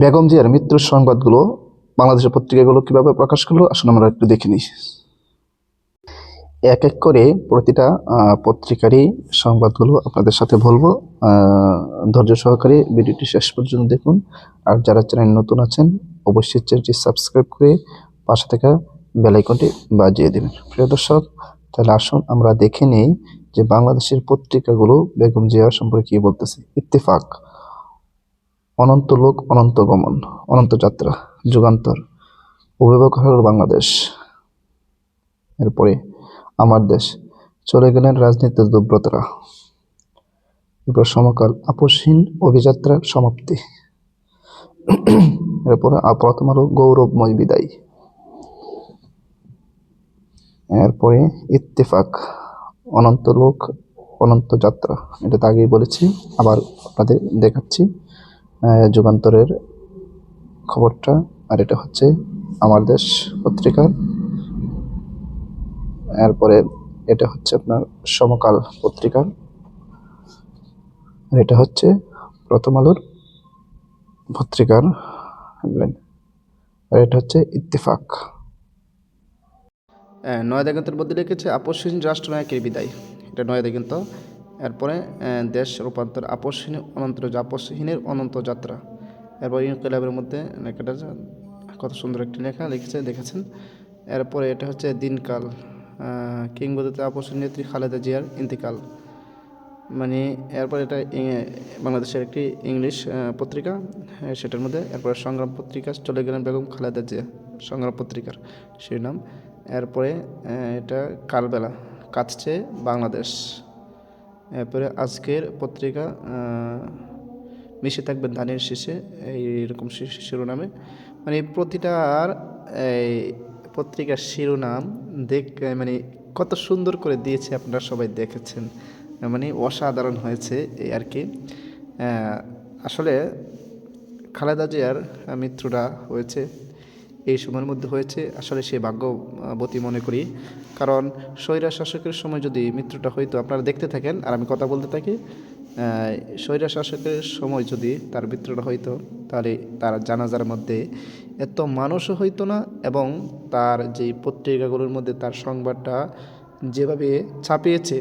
বেগম জিয়ার মৃত্যুর সংবাদগুলো, বাংলাদেশের পত্রিকাগুলো কীভাবে প্রকাশ করল আসলে আমরা একটু দেখে নিই। এক এক করে প্রতিটা পত্রিকারই সংবাদগুলো আপনাদের সাথে বলব। ধৈর্য সহকারে ভিডিওটি শেষ পর্যন্ত দেখুন। আর যারা চ্যানেল নতুন আছেন, অবশ্যই চ্যানেলটি সাবস্ক্রাইব করে পাশে থাকা বেল আইকনটি বাজিয়ে দেবেন। প্রিয় দর্শক, তাহলে আসুন আমরা দেখে নেই যে বাংলাদেশের পত্রিকাগুলো বেগম জিয়া সম্পর্কে কী বলতেছে। ইত্তেফাক। অনন্ত লোক, অনন্ত গমন, অনন্ত যাত্রা, যুগান্তর, অভিভাবক হল বাংলাদেশ। এরপরে আমার দেশ, চলে গেলেন রাজনীতির দুব্রতরা। এরপর সমকাল আপসহীন অভিযাত্রার সমাপ্তি। এরপরে প্রথম আলো গৌরবময় বিদায়। এরপরে ইত্তেফাক, অনন্ত লোক, অনন্ত যাত্রা। এটা তো আগেই বলেছি, আবার আপনাদের দেখাচ্ছি। যুগান্তরের খবরটা, আর এটা হচ্ছে আমার দেশ পত্রিকার। এরপরে এটা হচ্ছে আপনার সমকাল পত্রিকার। আর এটা হচ্ছে প্রথম আলোর পত্রিকার আর এটা হচ্ছে ইত্তেফাক। নয় দিগন্তের মধ্যে লিখেছে আপসহীন রাষ্ট্রনায়কের বিদায়। এটা নয় দিগন্ত। দেশ রূপান্তর আপসহীন অনন্ত আপসহীনের অনন্ত যাত্রা। এরপর ইনকিলাবের মধ্যে লেখাটা কত সুন্দর একটি লেখা লিখেছে, দেখেছেন? এরপরে এটা হচ্ছে দিনকাল কিংবদন্তি আপসহীন নেত্রী খালেদা জিয়ার ইন্তিকাল। মানে এরপর এটা বাংলাদেশের একটি ইংলিশ পত্রিকা সেটার মধ্যে এরপরে সংগ্রাম পত্রিকা, চলে গেলেন বেগম খালেদা জিয়া, সংগ্রাম পত্রিকার সেই নাম এরপরে এটা কালবেলা, কাটছে বাংলাদেশ। এরপরে আজকের পত্রিকা মিশে থাকবেন ধানের শীষে, এইরকম শিরোনামে। মানে প্রতিটার এই পত্রিকার শিরোনাম দেখ মানে কত সুন্দর করে দিয়েছে আপনারা সবাই দেখেছেন। মানে অসাধারণ হয়েছে এই আর কি। আসলে খালেদা জিয়ার মৃত্যুটা হয়েছে এই সময়ের মধ্যে হয়েছে, আসলে সে ভাগ্যবতী মনে করি। কারণ স্বৈরা শাসকের সময় যদি মৃত্যুটা হইতো আপনারা দেখতে থাকেন, আর আমি কথা বলতে থাকি স্বৈরা শাসকের সময় যদি তার মৃত্যুটা হইতো তাহলে তার জানাজার মধ্যে এত মানুষও হইতো না, এবং তার যেই পত্রিকাগুলোর মধ্যে তার সংবাদটা যেভাবে ছাপিয়েছে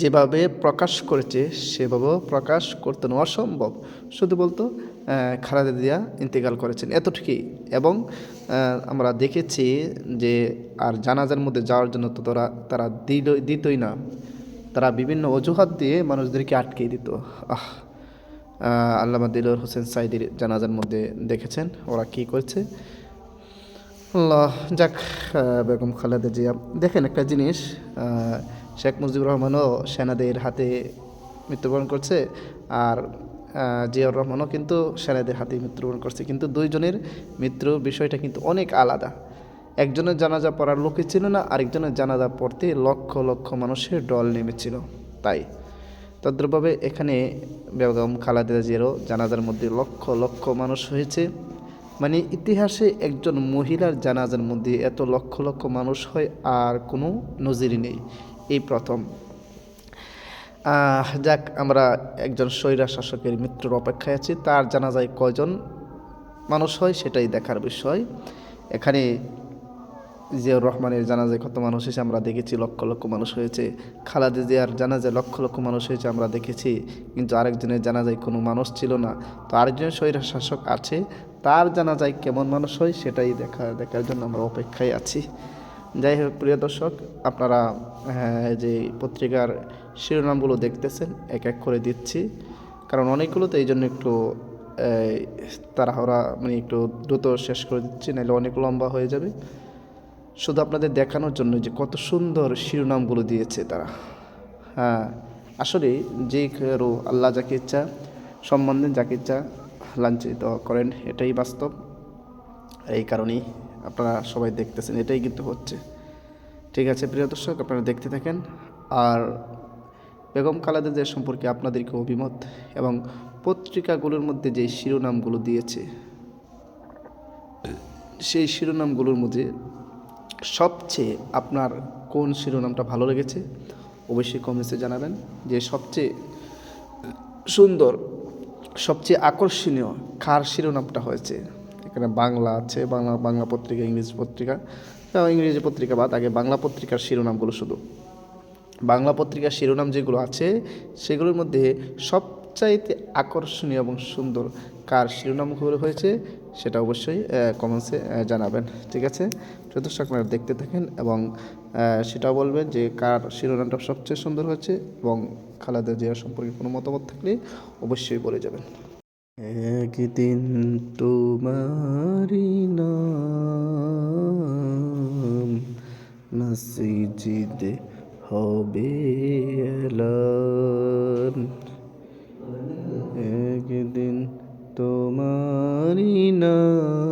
যেভাবে প্রকাশ করেছে, সেভাবেও প্রকাশ করতেন অসম্ভব শুধু বলতো খালেদা জিয়া ইন্তেকাল করেছেন, এতটুকুই। এবং আমরা দেখেছি যে, আর জানাজার মধ্যে যাওয়ার জন্য তো তারা তারা দিল, দিতই না। তারা বিভিন্ন অজুহাত দিয়ে মানুষদেরকে আটকে দিত। আহ আল্লামা দিলর হোসেন সাইদির জানাজার মধ্যে দেখেছেন, ওরা কী করছে? যাক বেগম খালেদা জিয়া। দেখেন একটা জিনিস শেখ মুজিবুর রহমানও সেনাদের হাতে মৃত্যুবরণ করছে আর জিয়াউর রহমানও কিন্তু সেনাদের হাতে মৃত্যুবরণ করছে। কিন্তু দুইজনের মৃত্যুর বিষয়টা কিন্তু অনেক আলাদা। একজনের জানাজা পড়ার লোকই ছিল না, আরেকজনের জানাজা পড়তে লক্ষ লক্ষ মানুষের ডল নেমেছিল। তাই তদ্রুপভাবে এখানে বেগম খালেদা জিয়ারও জানাজার মধ্যে লক্ষ লক্ষ মানুষ হয়েছে। মানে ইতিহাসে একজন মহিলার জানাজার মধ্যে এত লক্ষ লক্ষ মানুষ হয় আর কোনো নজির নেই। এই প্রথম। যাক, আমরা একজন স্বৈরা শাসকের মৃত্যুর অপেক্ষায় আছি। তার জানাজায় কয়জন মানুষ হয় সেটাই দেখার বিষয়। এখানে জিয়াউর রহমানের জানাজায় কত মানুষ হয়েছে আমরা দেখেছি লক্ষ লক্ষ মানুষ হয়েছে। খালাদা জিয়ার জানাজায় লক্ষ লক্ষ মানুষ হয়েছে আমরা দেখেছি। কিন্তু আরেকজনের জানাজায় কোনো মানুষ ছিল না। তো আরেকজন স্বৈরা শাসক আছে তার জানাজায় কেমন মানুষ হয় সেটাই দেখা দেখার জন্য আমরা অপেক্ষায় আছি। যাই হোক প্রিয় দর্শক আপনারা হ্যাঁ, যে পত্রিকার শিরোনামগুলো দেখতেছেন এক এক করে দিচ্ছি। কারণ অনেকগুলোতে এই জন্য একটু তাড়াহুড়া মানে একটু দ্রুত শেষ করে দিচ্ছি নাহলে অনেক লম্বা হয়ে যাবে। শুধু আপনাদের দেখানোর জন্য যে কত সুন্দর শিরোনামগুলো দিয়েছে তারা। হ্যাঁ আসলে যে কারও আল্লাহ যাকে ইচ্ছা, সম্বন্ধে যাকে ইচ্ছা লাঞ্ছিত করেন, এটাই বাস্তব। এই কারণেই আপনারা সবাই দেখতেছেন, এটাই কিন্তু হচ্ছে। ঠিক আছে, প্রিয় দর্শক, আপনারা দেখতে থাকেন। আর বেগম জিয়া সম্পর্কে আপনাদেরকে অভিমত এবং পত্রিকাগুলোর মধ্যে যে শিরোনামগুলো দিয়েছে, সেই শিরোনামগুলোর মধ্যে সবচেয়ে আপনার কোন শিরোনামটা ভালো লেগেছে, অবশ্যই কমেন্টসে জানাবেন যে সবচেয়ে সুন্দর, সবচেয়ে আকর্ষণীয় কার শিরোনামটা হয়েছে। এখানে বাংলা আছে, বাংলা বাংলা পত্রিকা, ইংরেজি পত্রিকা। ইংরেজি পত্রিকা বাদ, আগে বাংলা পত্রিকার শিরোনামগুলো শুধু। বাংলা পত্রিকার শিরোনাম যেগুলো আছে, সেগুলোর মধ্যে সবচাইতে আকর্ষণীয় এবং সুন্দর কার শিরোনামগুলো হয়েছে সেটা অবশ্যই কমেন্টসে জানাবেন, ঠিক আছে? যথেষ্ট আপনারা দেখতে থাকেন এবং সেটা বলবেন যে কার শিরোনামটা সবচেয়ে সুন্দর হয়েছে এবং খালেদা জিয়া সম্পর্কে কোনো মতামত থাকলে অবশ্যই বলে যাবেন। একদিন তোমারি নাম মসজিদে হবে একদিন তোমারি নাম।